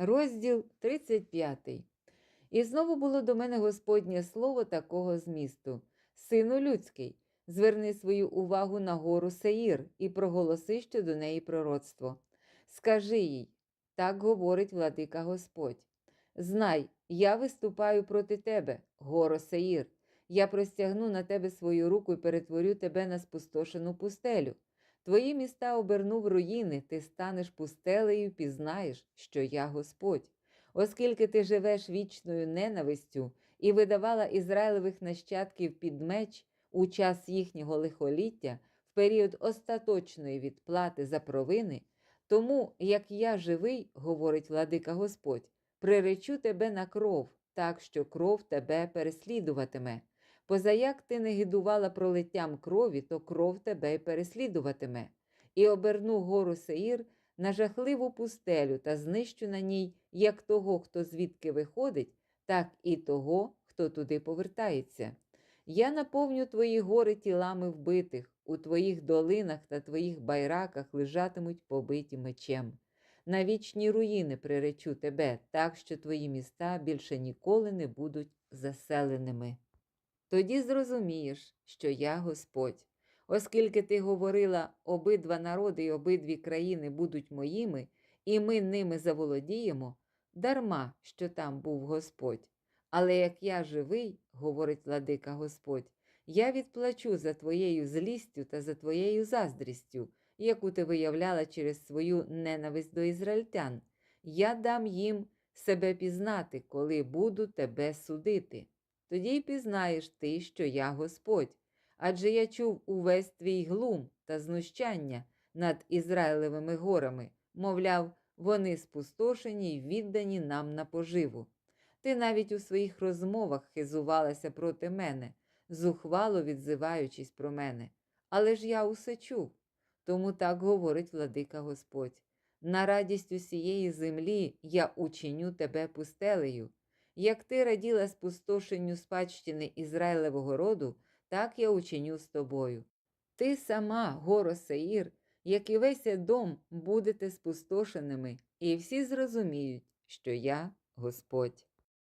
Розділ 35. І знову було до мене Господнє слово такого змісту: Сину людський, зверни свою увагу на гору Сеїр і проголоси щодо неї пророцтво. Скажи їй, так говорить владика Господь. Знай, я виступаю проти тебе, горо Сеїр. Я простягну на тебе свою руку і перетворю тебе на спустошену пустелю. Твої міста оберну в руїни, ти станеш пустелею пізнаєш, що я Господь. Оскільки ти живеш вічною ненавистю і видавала Ізраїлевих нащадків під меч у час їхнього лихоліття, в період остаточної відплати за провини, тому, як я живий, говорить владика Господь, приречу тебе на кров, так що кров тебе переслідуватиме. Позаяк ти не гидувала пролиттям крові, то кров тебе й переслідуватиме, і оберну гору Сеїр на жахливу пустелю та знищу на ній як того, хто звідки виходить, так і того, хто туди повертається. Я наповню твої гори тілами вбитих, у твоїх долинах та твоїх байраках лежатимуть побиті мечем. На вічні руїни приречу тебе, так що твої міста більше ніколи не будуть заселеними. Тоді зрозумієш, що я Господь. Оскільки ти говорила, обидва народи і обидві країни будуть моїми, і ми ними заволодіємо, дарма, що там був Господь. Але як я живий, говорить владика Господь, я відплачу за твоєю злістю та за твоєю заздрістю, яку ти виявляла через свою ненависть до ізраїльтян. Я дам їм себе пізнати, коли буду тебе судити. Тоді й пізнаєш ти, що я Господь, адже я чув увесь твій глум та знущання над Ізраїлевими горами, мовляв, вони спустошені й віддані нам на поживу. Ти навіть у своїх розмовах хизувалася проти мене, зухвало відзиваючись про мене. Але ж я усе чув. Тому так говорить владика Господь. На радість усієї землі я учиню тебе пустелею. Як ти раділа спустошенню спадщини Ізраїлевого роду, так я учиню з тобою. Ти сама, горо Сеїр, як і весь дом, будете спустошеними, і всі зрозуміють, що я Господь.